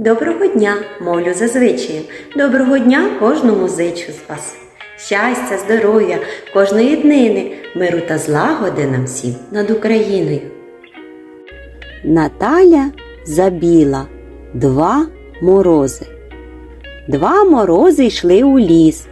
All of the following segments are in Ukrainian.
Доброго дня, мовлю зазвичай. Доброго дня кожному зичу з вас. Щастя, здоров'я, кожної днини, миру та злагоди нам всім над Україною. Наталя забіла два морози. Два морози йшли у ліс.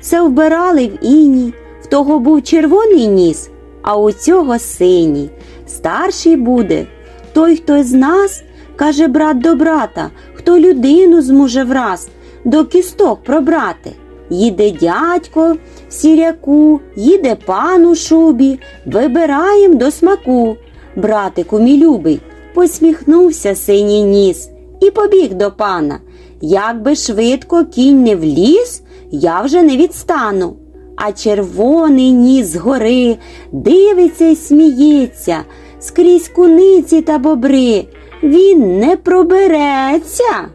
Все вбирали в іній, в того був червоний ніс, а у цього синій. Старший буде той, хто з нас, каже брат до брата, хто людину зможе враз до кісток пробрати. Їде дядько в сіряку, їде пан у шубі, вибираєм до смаку. Братику мій любий, посміхнувся синій ніс і побіг до пана. Як би швидко кінь не вліз, я вже не відстану. А червоний ніс згори дивиться й сміється скрізь куниці та бобри. Він не пробереться.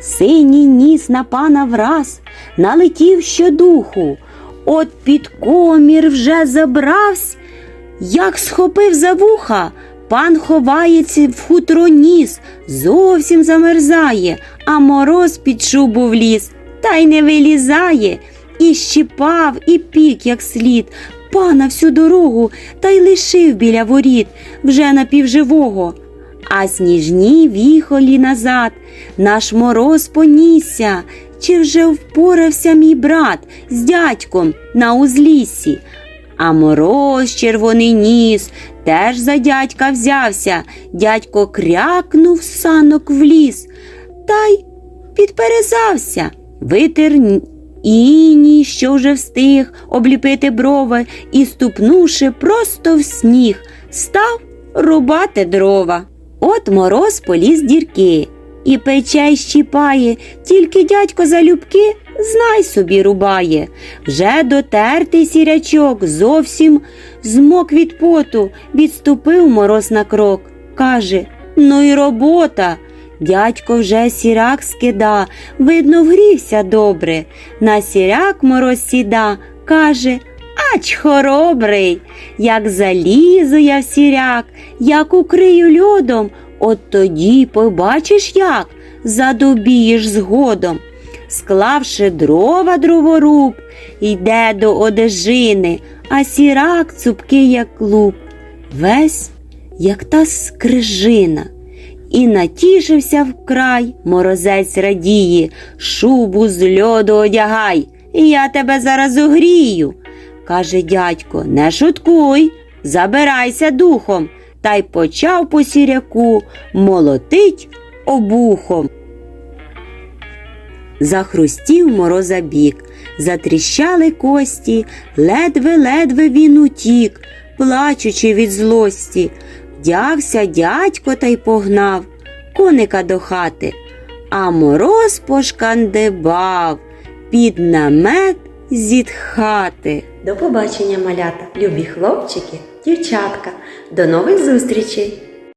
Синій ніс на пана враз налетів щодуху. От під комір вже забравсь, як схопив за вуха, пан ховається в хутро ніс, зовсім замерзає, а мороз під шубу вліз, та й не вилізає. І щіпав, і пік, як слід, пана всю дорогу, та й лишив біля воріт, вже напівживого. А сніжні віхолі назад, наш мороз понісся, чи вже впорався мій брат з дядьком на узліссі. А мороз червоний ніс теж за дядька взявся. Дядько крякнув санок в ліс, та й підперезався, витер іній, що вже встиг обліпити брови, і, ступнувши просто в сніг, став рубати дрова. От мороз поліз дірки, і пече щіпає, тільки дядько залюбки, знай собі рубає. Вже дотертий сірячок зовсім змок від поту, відступив мороз на крок. Каже: Ну й робота. Дядько вже сірак скида, видно, вгрівся добре. На сіряк мороз сіда, каже, ач хоробрий, як залізу я в сіряк, як укрию льодом, от тоді побачиш як задобієш згодом. Склавши дрова дроворуб, йде до одежини, а сірак цупкий, як луп, весь, як та скрижина. І натішився вкрай, морозець радіє, шубу з льоду одягай, я тебе зараз огрію. Каже дядько, не шуткуй, забирайся духом, та й почав по сіряку молотить обухом. Захрустів морозобік, затріщали кості, ледве-ледве він утік, плачучи від злості. Вдягся дядько та й погнав коника до хати, а мороз пошкандибав під намет зітхати. До побачення, малята, любі хлопчики, дівчатка. До нових зустрічей!